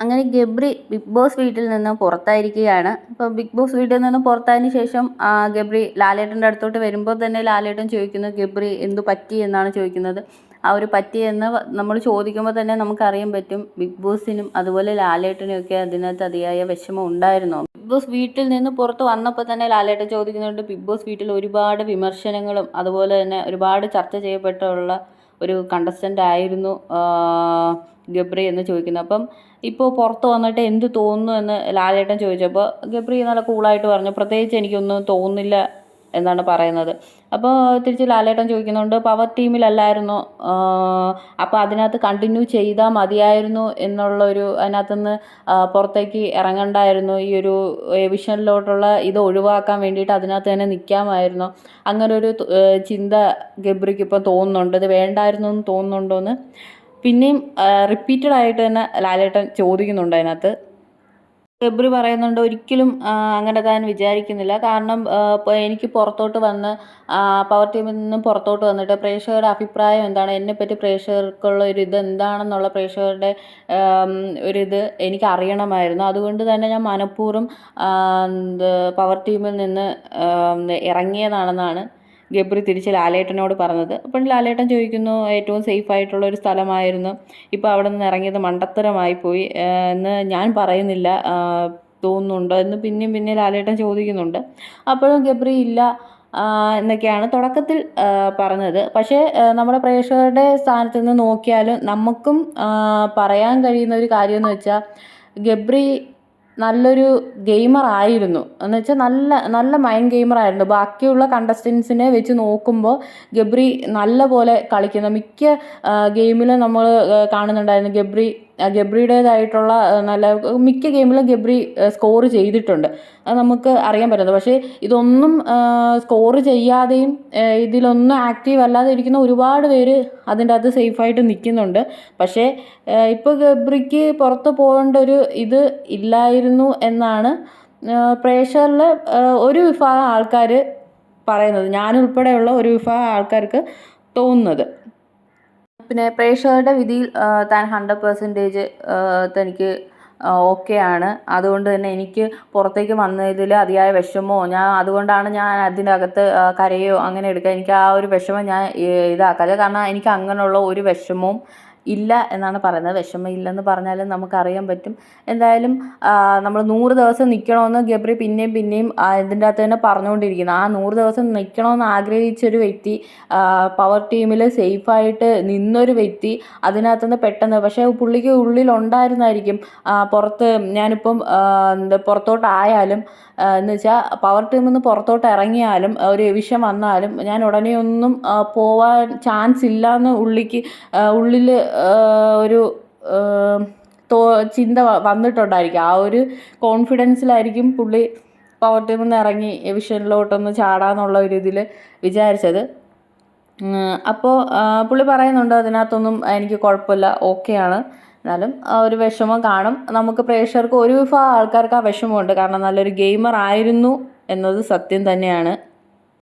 അങ്ങനെ Gabri big boss വീട്ടിൽ നിന്ന് പുറത്തായിരിക്കുകയാണ്. അപ്പോൾ ബിഗ് ബോസ് വീട്ടിൽ നിന്ന് പുറത്തായതിനു ശേഷം ഗബ്രി ലാലേട്ടന്റെ അടുത്തോട്ട് വരുമ്പോൾ തന്നെ ലാലേട്ടൻ ചോദിക്കുന്നു ഗബ്രി എന്തു പറ്റി എന്നാണ് ചോദിക്കുന്നത്. ആ ഒരു പറ്റി എന്ന് നമ്മൾ ചോദിക്കുമ്പോൾ തന്നെ നമുക്കറിയാൻ പറ്റും ബിഗ് ബോസിനും അതുപോലെ ലാലേട്ടനും ഒക്കെ അതിനകത്ത് അതിയായ വിഷമം ഉണ്ടായിരുന്നു? ബിഗ് ബോസ് വീട്ടിൽ നിന്ന് പുറത്ത് വന്നപ്പോൾ തന്നെ ലാലേട്ടൻ ചോദിക്കുന്നുണ്ട് ബിഗ് ബോസ് വീട്ടിൽ ഒരുപാട് വിമർശനങ്ങളും അതുപോലെ തന്നെ ഒരുപാട് ചർച്ച ചെയ്യപ്പെട്ടുള്ള ഒരു കണ്ടസ്റ്റന്റ് ആയിരുന്നു ഗബ്രി എന്ന് ചോദിക്കുന്നത് അപ്പം ഇപ്പോൾ പുറത്ത് വന്നിട്ട് എന്ത് തോന്നുന്നു എന്ന് ലാലേട്ടൻ ചോദിച്ചപ്പോൾ ഗബ്രി നല്ല കൂളായിട്ട് പറഞ്ഞു. പ്രത്യേകിച്ച് എനിക്കൊന്നും തോന്നുന്നില്ല എന്നാണ് പറയുന്നത്. അപ്പോൾ തിരിച്ച് ലാലേട്ടൻ ചോദിക്കുന്നുണ്ട് പവർ ടീമിലല്ലായിരുന്നു അപ്പോൾ അതിനകത്ത് കണ്ടിന്യൂ ചെയ്താൽ മതിയായിരുന്നു എന്നുള്ളൊരു അതിനകത്തുനിന്ന് പുറത്തേക്ക് ഇറങ്ങണ്ടായിരുന്നു. ഈ ഒരു വിഷനിലോട്ടുള്ള ഇത് ഒഴിവാക്കാൻ വേണ്ടിയിട്ട് അതിനകത്ത് തന്നെ നിൽക്കാമായിരുന്നു അങ്ങനെ ഒരു ചിന്ത ഗബ്രിക്ക് ഇപ്പോൾ തോന്നുന്നുണ്ട്. ഇത് വേണ്ടായിരുന്നു എന്ന് തോന്നുന്നുണ്ടോ എന്ന് പിന്നെയും റിപ്പീറ്റഡ് ആയിട്ട് തന്നെ ലാലേട്ടൻ ചോദിക്കുന്നുണ്ട് അതിനകത്ത്. ഗബ്രി പറയുന്നുണ്ട് ഒരിക്കലും അങ്ങനെ താൻ വിചാരിക്കുന്നില്ല. കാരണം ഇപ്പോൾ എനിക്ക് പുറത്തോട്ട് വന്ന് പവർ ടീമിൽ നിന്നും പുറത്തോട്ട് വന്നിട്ട് പ്രേക്ഷകരുടെ അഭിപ്രായം എന്താണ്? എന്നെപ്പറ്റി പ്രേക്ഷകർക്കുള്ള ഒരു ഇത് എന്താണെന്നുള്ള പ്രേക്ഷകരുടെ ഒരിത് എനിക്ക് അറിയണമായിരുന്നു. അതുകൊണ്ട് തന്നെ ഞാൻ മനഃപൂർവം പവർ ടീമിൽ നിന്ന് ഇറങ്ങിയതാണെന്നാണ് ഗബ്രി തിരിച്ച് ലാലേട്ടനോട് പറഞ്ഞത്. അപ്പം ലാലേട്ടൻ ചോദിക്കുന്നു ഏറ്റവും സേഫ് ആയിട്ടുള്ള ഒരു സ്ഥലമായിരുന്നു. ഇപ്പോൾ അവിടെ നിന്ന് ഇറങ്ങിയത് മണ്ടത്തരമായി പോയി. എന്ന് ഞാൻ പറയുന്നില്ല തോന്നുന്നുണ്ട് എന്ന് പിന്നെയും പിന്നെ ലാലേട്ടൻ ചോദിക്കുന്നുണ്ട്. അപ്പോഴും ഗബ്രി ഇല്ല എന്നൊക്കെയാണ് തുടക്കത്തിൽ പറഞ്ഞത്. പക്ഷേ നമ്മുടെ പ്രേക്ഷകരുടെ സ്ഥാനത്ത് നിന്ന് നോക്കിയാലും നമുക്കും പറയാൻ കഴിയുന്ന ഒരു കാര്യം എന്ന് വെച്ചാൽ ഗബ്രി നല്ലൊരു ഗെയിമർ ആയിരുന്നു. എന്ന് വെച്ചാൽ നല്ല നല്ല മൈൻഡ് ഗെയിമർ ആയിരുന്നു. ബാക്കിയുള്ള കണ്ടസ്റ്റൻസിനെ വെച്ച് നോക്കുമ്പോൾ ഗബ്രി നല്ല പോലെ കളിക്കുന്ന. മിക്ക ഗെയിമിലും നമ്മൾ കാണുന്നുണ്ടായിരുന്നു ഗബ്രി ഗബ്രിയുടേതായിട്ടുള്ള നല്ല മിക്ക ഗെയിമിലും ഗബ്രി സ്കോർ ചെയ്തിട്ടുണ്ട്. അത് നമുക്ക് അറിയാൻ പറ്റുന്നത് പക്ഷേ ഇതൊന്നും സ്കോർ ചെയ്യാതെയും ഇതിലൊന്നും ആക്റ്റീവ് അല്ലാതെ ഇരിക്കുന്ന ഒരുപാട് പേര് അതിന്റെ അകത്ത് സേഫായിട്ട് നിൽക്കുന്നുണ്ട്. പക്ഷേ ഇപ്പോൾ ഗബ്രിക്ക് പുറത്ത് പോകേണ്ട ഒരു ഇത് ഇല്ലായിരുന്നു എന്നാണ് പ്രേക്ഷകരിൽ ഒരു വിഭാഗം ആൾക്കാർ പറയുന്നത്. ഞാനുൾപ്പെടെയുള്ള ഒരു വിഭാഗം ആൾക്കാർക്ക് തോന്നുന്നത്. പിന്നെ പ്രേക്ഷകരുടെ വിധിയിൽ താൻ ഹൺഡ്രഡ് പെർസെന്റേജ് തനിക്ക് ഓക്കെ ആണ്. അതുകൊണ്ട് തന്നെ എനിക്ക് പുറത്തേക്ക് വന്നതിൽ അതിയായ വിഷമമോ ഞാൻ അതുകൊണ്ടാണ് ഞാൻ അതിനകത്ത് കരയോ അങ്ങനെ എടുക്കുക എനിക്ക് ആ ഒരു വിഷമം ഞാൻ ഇതാക്കാതെ. കാരണം എനിക്ക് അങ്ങനെയുള്ള ഒരു വിഷമവും ഇല്ല എന്നാണ് പറയുന്നത്. വിഷമം ഇല്ലെന്ന് പറഞ്ഞാലും നമുക്കറിയാൻ പറ്റും. എന്തായാലും നമ്മൾ നൂറ് ദിവസം നിൽക്കണമെന്ന് ഗബ്രി പിന്നെയും പിന്നെയും ഇതിന്റെ അകത്ത് തന്നെ പറഞ്ഞുകൊണ്ടിരിക്കുന്നു. ആ നൂറ് ദിവസം നിൽക്കണമെന്ന് ആഗ്രഹിച്ചൊരു വ്യക്തി പവർ ടീമിൽ സേഫായിട്ട് നിന്നൊരു വ്യക്തി അതിനകത്തുനിന്ന് പെട്ടെന്ന് പക്ഷേ പുള്ളിക്ക് ഉള്ളിലുണ്ടായിരുന്നായിരിക്കും. പുറത്ത് ഞാനിപ്പം പുറത്തോട്ടായാലും എന്ന് വെച്ചാൽ പവർ ടീമിൽ നിന്ന് പുറത്തോട്ട് ഇറങ്ങിയാലും ഒരു വിഷം വന്നാലും ഞാൻ ഉടനെ ഒന്നും പോവാൻ ചാൻസ് ഇല്ല എന്ന് ഉള്ളിക്ക് ഉള്ളിൽ ഒരു തോ ചിന്ത വന്നിട്ടുണ്ടായിരിക്കും. ആ ഒരു കോൺഫിഡൻസിലായിരിക്കും പുള്ളി പവർ ടീമിൽ നിന്ന് ഇറങ്ങി വിഷനിലോട്ടൊന്ന് ചാടാന്നുള്ള ഒരു ഇതിൽ വിചാരിച്ചത്. അപ്പോൾ പുള്ളി പറയുന്നുണ്ട് അതിനകത്തൊന്നും എനിക്ക് കുഴപ്പമില്ല ഓക്കെയാണ് എന്നാലും ഒരു വിഷമം കാണും. നമുക്ക് പ്രേക്ഷകർക്ക് ഒരു വിഭാഗം ആൾക്കാർക്ക് ആ വിഷമമുണ്ട്. കാരണം നല്ലൊരു ഗെയിമർ ആയിരുന്നു എന്നത് സത്യം തന്നെയാണ്.